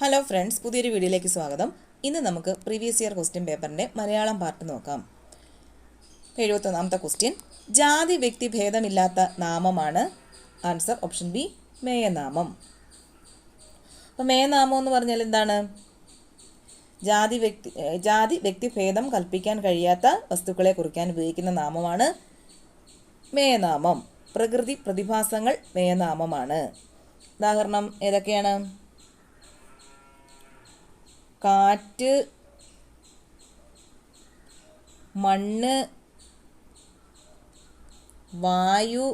Hello friends പുതിയൊരു വീഡിയോയിലേക്ക് സ്വാഗതം. ഇന്ന് നമുക്ക് പ്രീവിയസ് ഇയർ ക്വസ്റ്റ്യൻ പേപ്പറിന്റെ മലയാളം പാർട്ട് നോക്കാം. എഴുപത്തൊന്നാമത്തെ ക്വസ്റ്റ്യൻ ജാതി വ്യക്തി ഭേദമില്ലാത്ത നാമമാണ് ആൻസർ ഓപ്ഷൻ ബി മേയനാമം. അപ്പോൾ മേയനാമം എന്ന് പറഞ്ഞാൽ എന്താണ്? ജാതി വ്യക്തി ജാതി വ്യക്തിഭേദം കൽപ്പിക്കാൻ കഴിയാത്ത വസ്തുക്കളെ കുറിക്കാൻ ഉപയോഗിക്കുന്ന നാമമാണ് മേയനാമം. പ്രകൃതി പ്രതിഭാസങ്ങൾ മേയനാമമാണ്. ഉദാഹരണം ഏതൊക്കെയാണ്? കാറ്റ് മണ്ണ് വായു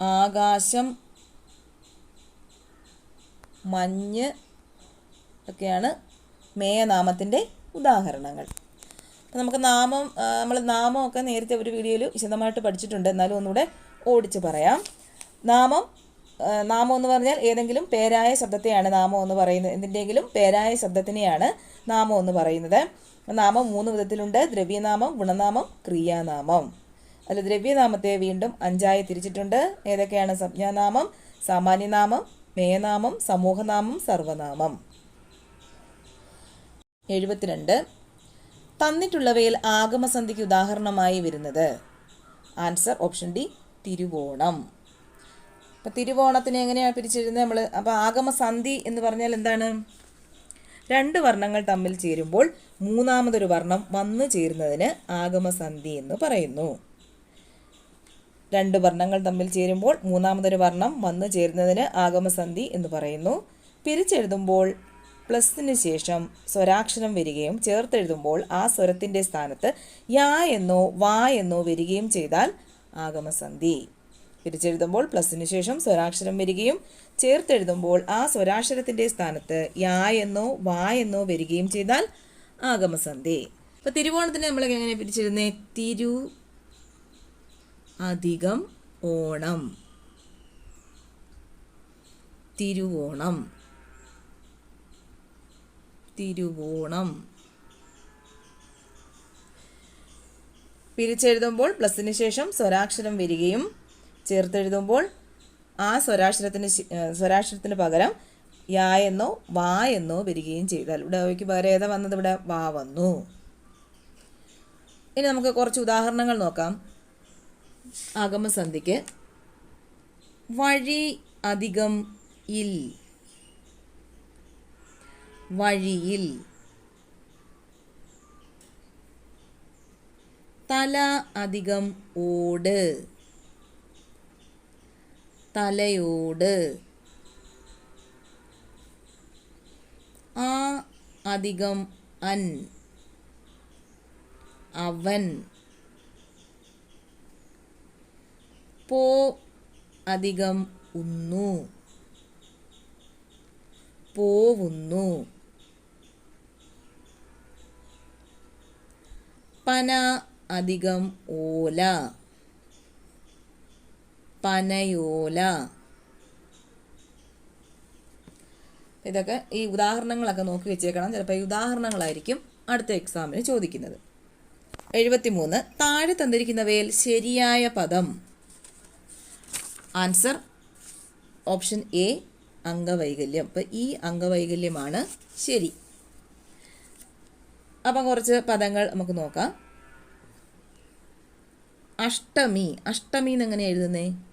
ആകാശം മഞ്ഞ് ഒക്കെയാണ് മേയനാമത്തിന്റെ ഉദാഹരണങ്ങൾ. അപ്പം നമുക്ക് നാമം നമ്മൾ നാമമൊക്കെ നേരത്തെ ഒരു വീഡിയോയിൽ വിശദമായിട്ട് പഠിച്ചിട്ടുണ്ട്. എന്നാലും ഒന്നുകൂടെ ഓടിച്ച് പറയാം. നാമം നാമം എന്ന് പറഞ്ഞാൽ ഏതെങ്കിലും പേരായ ശബ്ദത്തെയാണ് നാമം എന്ന് പറയുന്നത്. എന്തിന്റെങ്കിലും പേരായ ശബ്ദത്തിനെയാണ് നാമം എന്ന് പറയുന്നത്. നാമം മൂന്ന് വിധത്തിലുണ്ട്. ദ്രവ്യനാമം ഗുണനാമം ക്രിയാനാമം. അതിൽ ദ്രവ്യനാമത്തെ വീണ്ടും അഞ്ചായി തിരിച്ചിട്ടുണ്ട്. ഏതൊക്കെയാണ്? സംജ്ഞാനാമം സാമാന്യനാമം മേയനാമം സമൂഹനാമം സർവനാമം. എഴുപത്തിരണ്ട്. തന്നിട്ടുള്ളവയിൽ ആഗമസന്ധിക്ക് ഉദാഹരണമായി വരുന്നത്. Answer option D Thiruvonam. അപ്പം തിരുവോണത്തിന് എങ്ങനെയാണ് പിരിച്ചിരുന്നത് നമ്മൾ അപ്പോൾ ആഗമസന്ധി എന്ന് പറഞ്ഞാൽ എന്താണ്? രണ്ട് വർണങ്ങൾ തമ്മിൽ ചേരുമ്പോൾ മൂന്നാമതൊരു വർണം വന്നു ചേരുന്നതിന് ആഗമസന്ധി എന്ന് പറയുന്നു. രണ്ട് വർണങ്ങൾ തമ്മിൽ ചേരുമ്പോൾ മൂന്നാമതൊരു വർണം വന്നു ചേരുന്നതിന് ആഗമസന്ധി എന്ന് പറയുന്നു. പിരിച്ചെഴുതുമ്പോൾ പ്ലസിന് ശേഷം സ്വരാക്ഷരം വരികയും ചേർത്തെഴുതുമ്പോൾ ആ സ്വരത്തിന്റെ സ്ഥാനത്ത് യാ എന്നോ വാ എന്നോ വരികയും ചെയ്താൽ ആഗമസന്ധി. പിരിച്ചെഴുതുമ്പോൾ പ്ലസിന് ശേഷം സ്വരാക്ഷരം വരികയും ചേർത്തെഴുതുമ്പോൾ ആ സ്വരാക്ഷരത്തിന്റെ സ്ഥാനത്ത് യാ എന്നോ വാ എന്നോ വരികയും ചെയ്താൽ ആഗമസന്ധി. അപ്പോൾ തിരുവോണത്തിന് നമ്മൾ എങ്ങനെ പിരിച്ചിരുന്നേ? തിരു അധികം ഓണം. തിരുവോണം. തിരുവോണം. പിരിച്ചെഴുതുമ്പോൾ പ്ലസിന് ശേഷം സ്വരാക്ഷരം വരികയും ചേർത്തെഴുതുമ്പോൾ ആ സ്വരാക്ഷരത്തിന് സ്വരാക്ഷരത്തിന് പകരം യാ എന്നോ വാ എന്നോ വരികയും ചെയ്താൽ. ഇവിടെ അവയ്ക്ക് പകരം ഏതാ വന്നത്? ഇവിടെ വാ വന്നു. ഇനി നമുക്ക് കുറച്ച് ഉദാഹരണങ്ങൾ നോക്കാം. ആഗമസന്ധിക്ക് വഴി അധികം ഇൽ. വഴിയിൽ. തല അധികം ഓട്. തലയോട്. ആ അധികം അൻ അവൻ. പോ അധികം ഉന്നു. പോവുന്നു. പന അധികം ഓല. പനയോല. ഇതൊക്കെ ഈ ഉദാഹരണങ്ങളൊക്കെ നോക്കി വെച്ചേക്കണം. ചിലപ്പോൾ ഈ ഉദാഹരണങ്ങളായിരിക്കും അടുത്ത എക്സാമിന് ചോദിക്കുന്നത്. എഴുപത്തിമൂന്ന്. താഴെ തന്നിരിക്കുന്നവയിൽ ശരിയായ പദം. ആൻസർ ഓപ്ഷൻ എ അംഗവൈകല്യം. അപ്പം ഈ അംഗവൈകല്യമാണ് ശരി. അപ്പം കുറച്ച് പദങ്ങൾ നമുക്ക് നോക്കാം. അഷ്ടമി. അഷ്ടമി എന്ന് എങ്ങനെ എഴുതുന്നേ?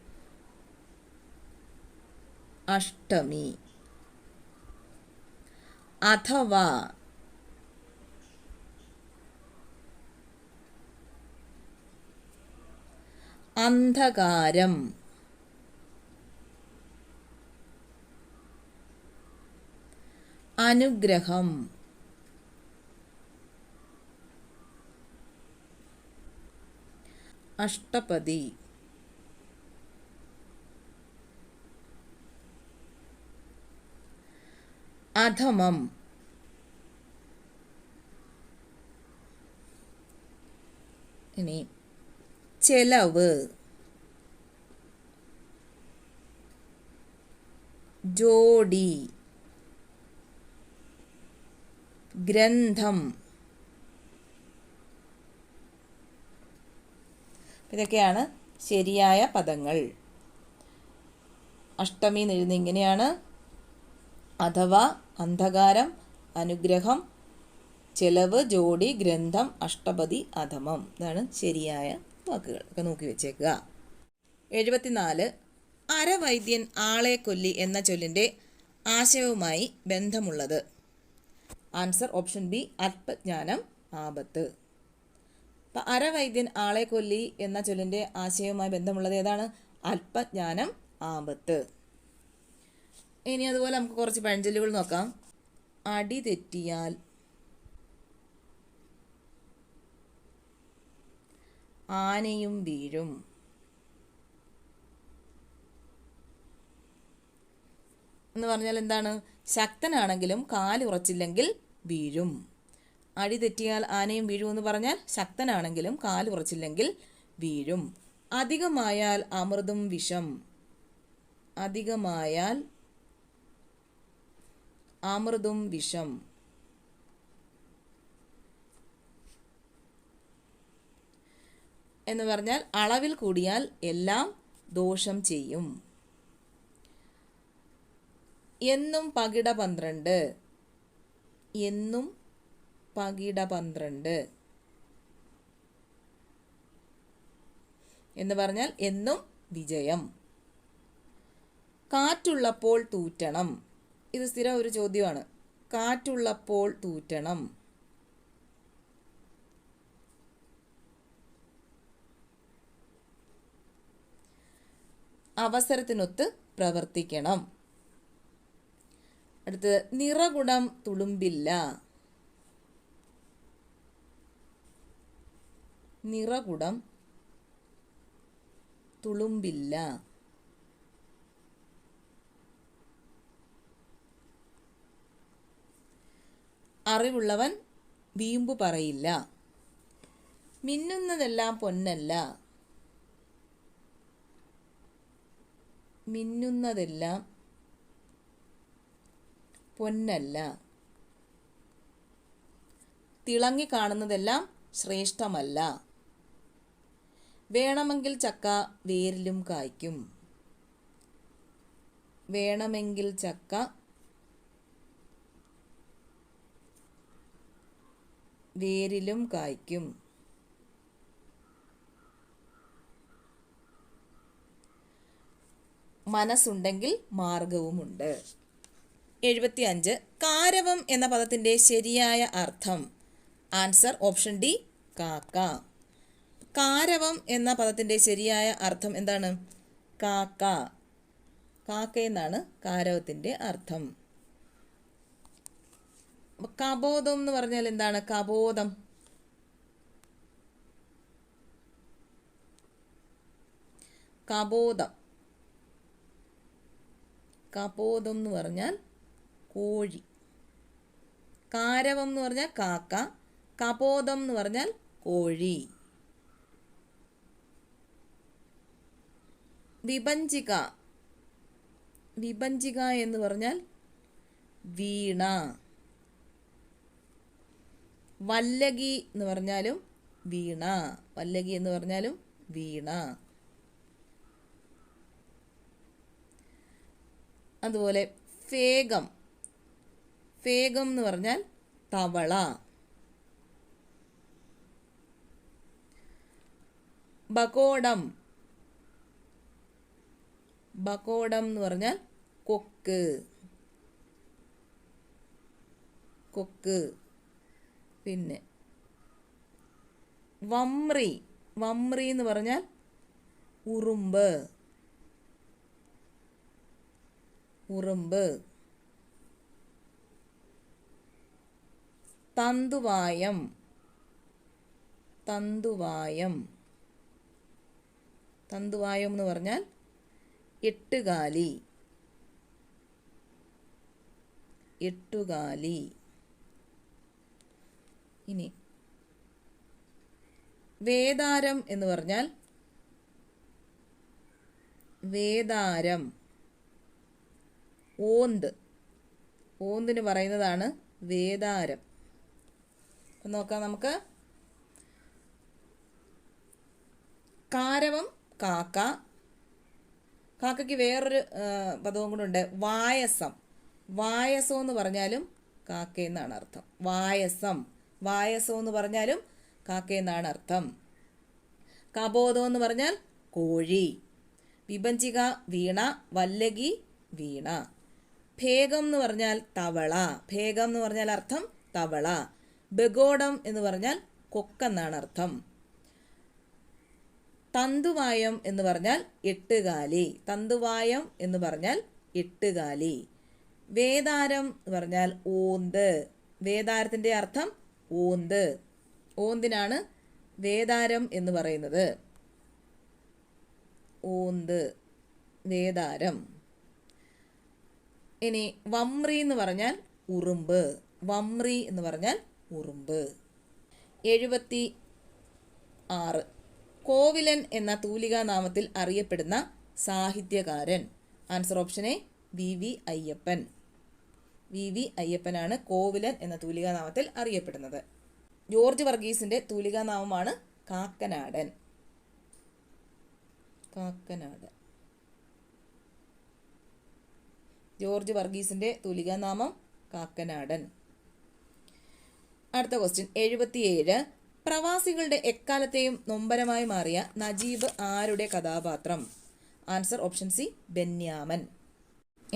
അഷ്ടമി. അഥവാ അന്ധകാരം. അനുഗ്രഹം. അഷ്ടപതി. അധമം. ഇനി ചെലവ്. ജോഡി. ഗ്രന്ഥം. ഇതൊക്കെയാണ് ശരിയായ പദങ്ങൾ. അഷ്ടമി എഴുതുന്ന ഇങ്ങനെയാണ്. അഥവാ അന്ധകാരം അനുഗ്രഹം ചെലവ് ജോഡി ഗ്രന്ഥം അഷ്ടപതി അധമം. ഇതാണ് ശരിയായ വാക്കുകൾ. ഒക്കെ നോക്കി വെച്ചേക്കുക. എഴുപത്തിനാല്. അരവൈദ്യൻ ആളെ കൊല്ലി എന്ന ചൊല്ലിന്റെ ആശയവുമായി ബന്ധമുള്ളത്. ആൻസർ ഓപ്ഷൻ ബി അല്പജ്ഞാനം ആപത്ത്. അപ്പം അരവൈദ്യൻ ആളെ കൊല്ലി എന്ന ചൊല്ലിന്റെ ആശയവുമായി ബന്ധമുള്ളത് ഏതാണ്? അല്പജ്ഞാനം ആപത്ത്. ഇനി അതുപോലെ നമുക്ക് കുറച്ച് പഴഞ്ചൊല്ലുകൾ നോക്കാം. അടി തെറ്റിയാൽ. ആനയും വീഴും. എന്ന് പറഞ്ഞാൽ എന്താണ്? ശക്തനാണെങ്കിലും കാൽ ഉറച്ചില്ലെങ്കിൽ വീഴും. അടി തെറ്റിയാൽ ആനയും വീഴും എന്ന് പറഞ്ഞാൽ ശക്തനാണെങ്കിലും കാൽ ഉറച്ചില്ലെങ്കിൽ വീഴും. അധികമായാൽ അമൃതും വിഷം. അധികമായാൽ അമൃതും വിഷം. എന്ന് പറഞ്ഞാൽ അളവിൽ കൂടിയാൽ എല്ലാം ദോഷം ചെയ്യും. എന്നും പകിട പന്ത്രണ്ട്. എന്നും പകിട പന്ത്രണ്ട്. എന്ന് പറഞ്ഞാൽ എന്നും വിജയം. കാറ്റുള്ളപ്പോൾ തൂറ്റണം. ഇത് സ്ഥിരം ഒരു ചോദ്യമാണ്. കാറ്റുള്ളപ്പോൾ തൂറ്റണം. അവസരത്തിനൊത്ത് പ്രവർത്തിക്കണം. അടുത്തത് നിറകുടം തുളുമ്പില്ല. നിറകുടം തുളുമ്പില്ല. അറിവുള്ളവൻ വീമ്പു പറയില്ല. മിന്നുന്നതെല്ലാം പൊന്നല്ല. മിന്നുന്നതെല്ലാം പൊന്നല്ല. തിളങ്ങി കാണുന്നതെല്ലാം ശ്രേഷ്ഠമല്ല. വേണമെങ്കിൽ ചക്ക വേരിലും കായ്ക്കും. വേണമെങ്കിൽ ചക്ക വേരിലും കായ്ക്കും. മനസ്സുണ്ടെങ്കിൽ മാർഗവുമുണ്ട്. എഴുപത്തിയഞ്ച് കാരവം എന്ന പദത്തിന്റെ ശരിയായ അർത്ഥം. ആൻസർ ഓപ്ഷൻ ഡി കാക്ക. കാരവം എന്ന പദത്തിന്റെ ശരിയായ അർത്ഥം എന്താണ്? കാക്ക. കാക്ക എന്നാണ് കാരവത്തിന്റെ അർത്ഥം. കബോധം എന്ന് പറഞ്ഞാൽ എന്താണ്? കബോധം. കബോധം. കബോധം എന്ന് പറഞ്ഞാൽ കോഴി. കാരവം എന്ന് പറഞ്ഞാൽ കാക്ക. കബോധം എന്ന് പറഞ്ഞാൽ കോഴി. വിഭഞ്ചിക വിഭഞ്ചിക എന്ന് പറഞ്ഞാൽ വീണ. വല്ലകി എന്ന് പറഞ്ഞാലും വീണ. വല്ലകി എന്ന് പറഞ്ഞാലും വീണ. അതുപോലെ ഫേഗം. ഫേഗം എന്ന് പറഞ്ഞാൽ തവള. ബകോടം. ബകോടം എന്ന് പറഞ്ഞാൽ കൊക്ക്. കൊക്ക്. പിന്നെ വമ്രി വമ്രി എന്ന് പറഞ്ഞാൽ ഉറുമ്പ്. ഉറുമ്പ്. തന്തുവായം. തന്തുവായം. തന്തുവായം എന്ന് പറഞ്ഞാൽ എട്ടുകാലി. എട്ടുകാലി. ഇനി. വേദാരം എന്ന് പറഞ്ഞാൽ വേദാരം. ഓന്ത്. ഓന്തിന് പറയുന്നതാണ് വേദാരം. അപ്പം നോക്കാം നമുക്ക്. കാരവം കാക്ക. കാക്കയ്ക്ക് വേറൊരു പദവും കൂടെ ഉണ്ട്. വായസം. വായസം എന്ന് പറഞ്ഞാലും കാക്ക എന്നാണ് അർത്ഥം. വായസം. വായസം എന്ന് പറഞ്ഞാലും കാക്കയെന്നാണ് അർത്ഥം. കബോധം എന്ന് പറഞ്ഞാൽ കോഴി. വിഭഞ്ചിക വീണ വല്ലകി വീണ. ഭേഗം എന്ന് പറഞ്ഞാൽ തവള. ഭേഗം എന്ന് പറഞ്ഞാൽ അർത്ഥം തവള. ബഗോഡം എന്ന് പറഞ്ഞാൽ കൊക്കെന്നാണ് അർത്ഥം. തന്തുവായം എന്ന് പറഞ്ഞാൽ എട്ടുകാലി. തന്തുവായം എന്ന് പറഞ്ഞാൽ എട്ടുകാലി. വേദാരം എന്ന് പറഞ്ഞാൽ ഓന്ത് വേദാരത്തിന്റെ അർത്ഥം ഓന്ത് ഓന്തിനാണ് വേദാരം എന്ന് പറയുന്നത്. ഓന്ത് വേദാരം. ഇനി വമ്രി എന്ന് പറഞ്ഞാൽ ഉറുമ്പ്. വമ്രി എന്ന് പറഞ്ഞാൽ ഉറുമ്പ്. എഴുപത്തി ആറ് കോവിലൻ എന്ന തൂലികാ നാമത്തിൽ അറിയപ്പെടുന്ന സാഹിത്യകാരൻ. Answer option A V V Ayyappan. V V അയ്യപ്പനാണ് Kovilan എന്ന തൂലികാനാമത്തിൽ അറിയപ്പെടുന്നത്. ജോർജ് വർഗീസിന്റെ തൂലികാനാമമാണ് കാക്കനാടൻ. കാക്കനാടൻ. ജോർജ് വർഗീസിന്റെ തൂലികാനാമം കാക്കനാടൻ. അടുത്ത ക്വസ്റ്റ്യൻ എഴുപത്തിയേഴ്. പ്രവാസികളുടെ എക്കാലത്തെയും നൊമ്പരമായി മാറിയ നജീബ് ആരുടെ കഥാപാത്രം? Answer option C Benyamin.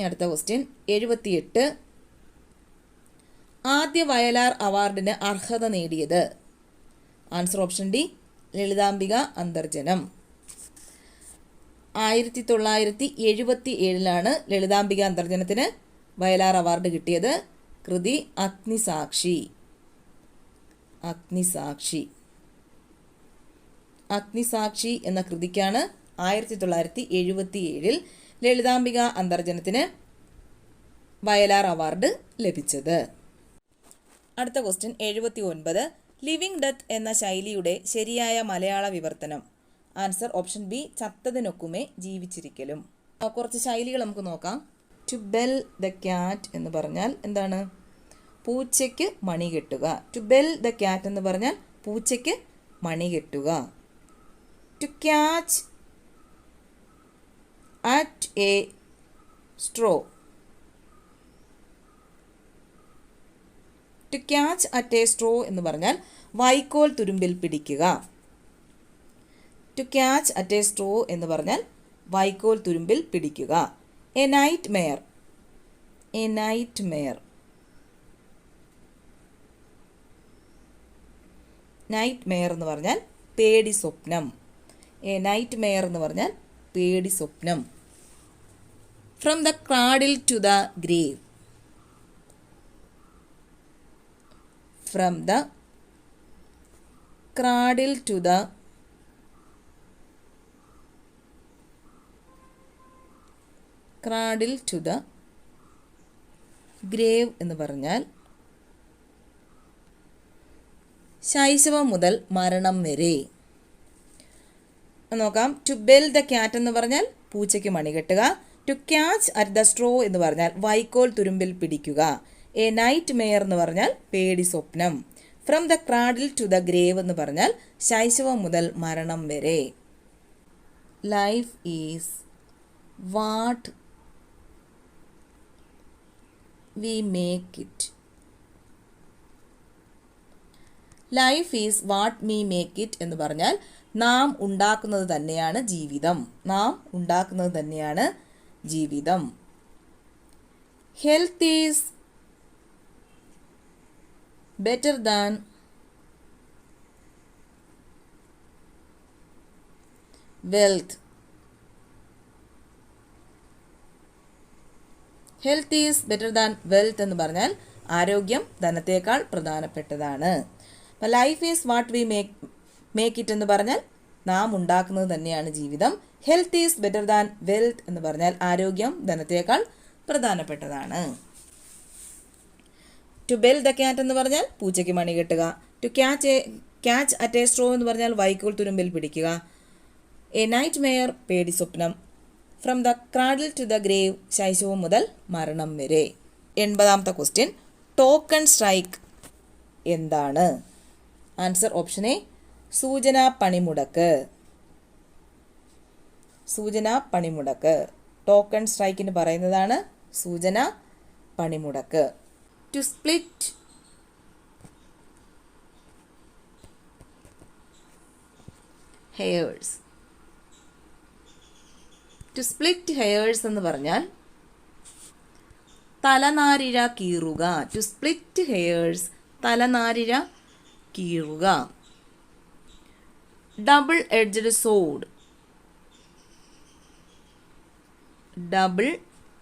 അടുത്ത ക്വസ്റ്റ്യൻ എഴുപത്തിയെട്ട്. ആദ്യ വയലാർ അവാർഡിന് അർഹത നേടിയത്. Answer option D Lalithambika Antharjanam. ആയിരത്തി തൊള്ളായിരത്തി എഴുപത്തി ഏഴിലാണ് ലളിതാംബിക അന്തർജനത്തിന് വയലാർ അവാർഡ് കിട്ടിയത്. കൃതി അഗ്നിസാക്ഷി. അഗ്നിസാക്ഷി. അഗ്നിസാക്ഷി എന്ന കൃതിക്കാണ് ആയിരത്തി തൊള്ളായിരത്തി എഴുപത്തി ഏഴിൽ ലളിതാംബിക അന്തർജനത്തിന് വയലാർ അവാർഡ് ലഭിച്ചത്. അടുത്ത ക്വസ്റ്റ്യൻ എഴുപത്തി ഒൻപത് ലിവിങ് ഡെത്ത് എന്ന ശൈലിയുടെ ശരിയായ മലയാള വിവർത്തനം. ആൻസർ ഓപ്ഷൻ ബി ചത്തതിനൊക്കുമേ ജീവിച്ചിരിക്കലും. കുറച്ച് ശൈലികൾ നമുക്ക് നോക്കാം. ടു ബെൽ ദ ക്യാറ്റ് എന്ന് പറഞ്ഞാൽ എന്താണ്? പൂച്ചയ്ക്ക് മണി കെട്ടുക. ടു ബെൽ ദ ക്യാറ്റ് എന്ന് പറഞ്ഞാൽ പൂച്ചയ്ക്ക് മണി കെട്ടുക. To catch at a straw to catch at a straw എന്ന് പറഞ്ഞാൽ വൈക്കോൽ തുരുമ്പിൽ പിടിക്കുക. To catch at a straw എന്ന് പറഞ്ഞാൽ വൈക്കോൽ തുരുമ്പിൽ പിടിക്കുക. A nightmare a nightmare nightmare എന്ന് പറഞ്ഞാൽ പേടി സ്വപ്നം. എ നൈറ്റ് മെയർ എന്ന് പറഞ്ഞാൽ പേടി സ്വപ്നം. From the cradle to the grave from the cradle to the cradle to the grave എന്ന് പറഞ്ഞാൽ ശൈശവം മുതൽ മരണം വരെ. നോക്കാം. ടു ബെൽ ദ ക്യാറ്റ് എന്ന് പറഞ്ഞാൽ പൂച്ചയ്ക്ക് മണികെട്ടുക. To catch at the straw എന്ന് പറഞ്ഞാൽ വൈക്കോൽ തുരുമ്പിൽ പിടിക്കുക. എ നൈറ്റ് മെയർ എന്ന് പറഞ്ഞാൽ പേടി സ്വപ്നം. From the cradle to the grave എന്ന് പറഞ്ഞാൽ ശൈശവം മുതൽ മരണം വരെ. Life is what we make it life is what me make it എന്ന് പറഞ്ഞാൽ നാം ഉണ്ടാക്കുന്നത് തന്നെയാണ് ജീവിതം. നാം ഉണ്ടാക്കുന്നത് തന്നെയാണ് ജീവിതം. Health is better than wealth. Health is better than wealth എന്ന് പറഞ്ഞാൽ ആരോഗ്യം ധനത്തേക്കാൾ പ്രധാനപ്പെട്ടതാണ്. അപ്പം life is what we make make it എന്ന് പറഞ്ഞാൽ നാം ഉണ്ടാക്കുന്നത് തന്നെയാണ് ജീവിതം. Health is better than wealth എന്ന് പറഞ്ഞാൽ ആരോഗ്യം ധനത്തേക്കാൾ പ്രധാനപ്പെട്ടതാണ്. ടു ബെൽ ദ ക്യാറ്റ് എന്ന് പറഞ്ഞാൽ പൂച്ചയ്ക്ക് മണി കെട്ടുക. To catch a catch at a straw എന്ന് പറഞ്ഞാൽ വൈക്കോൽ തുരുമ്പിൽ പിടിക്കുക. എ നൈറ്റ് മെയർ പേടി സ്വപ്നം. From the cradle to the grave ശൈശവം മുതൽ മരണം വരെ. എൺപതാമത്തെ ക്വസ്റ്റ്യൻ ടോക്കൺ സ്ട്രൈക്ക് എന്താണ്? ആൻസർ ഓപ്ഷൻ എ സൂചന പണിമുടക്ക്. സൂചന പണിമുടക്ക്. ടോക്കൺ സ്ട്രൈക്കിന് പറയുന്നതാണ് സൂചന പണിമുടക്ക്. To split. Hairs. To split hairs എന്ന് പറഞ്ഞാൽ തലനാരിഴ കീറുക. ടു സ്പ്ലിറ്റ് ഹെയേഴ്സ് തലനാരിഴ കീറുക. Double edged sword double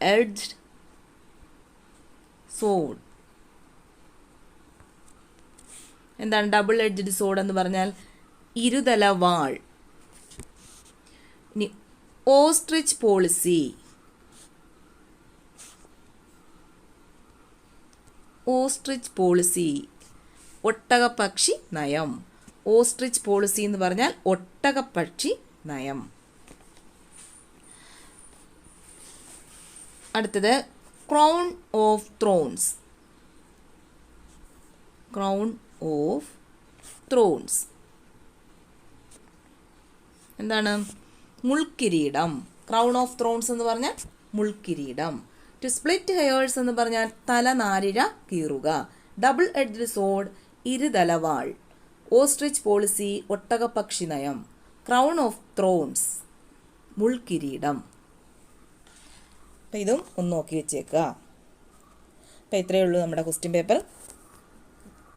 edge sword എന്താണ് ഡബിൾ എഡ്ജ്ഡ് സോഡ് എന്ന് പറഞ്ഞാൽ ഇരുതല വാൾ. ഇനി ഓസ്ട്രിച്ച് പോളിസി ഓസ്ട്രിച്ച് പോളിസി ഒട്ടകപ്പക്ഷി നയം. ഓസ്ട്രിച്ച് പോളിസി എന്ന് പറഞ്ഞാൽ ഒട്ടകപ്പക്ഷി നയം. അടുത്തത് crown of thrones crown of thrones എന്താണ്? മുൾക്കിരീടം. ക്രൗൺ ഓഫ് ത്രോൺസ് എന്ന് പറഞ്ഞാൽ മുൾക്കിരീടം. ടു സ്പ്ലിറ്റ് ഹെയേഴ്സ് എന്ന് പറഞ്ഞാൽ തലനാരിഴ കീറുക. ഡബിൾ എഡ്ജ് സോഡ് ഇരുതലവാൾ ഓസ്ട്രിച്ച് പോളിസി ഒട്ടകപ്പക്ഷി നയം. ക്രൗൺ ഓഫ് ത്രോൺസ് മുൾക്കിരീടം. അപ്പം ഇതും ഒന്ന് നോക്കി വെച്ചേക്കുക. അപ്പം ഇത്രയേ ഉള്ളൂ നമ്മുടെ ക്വസ്റ്റ്യൻ പേപ്പർ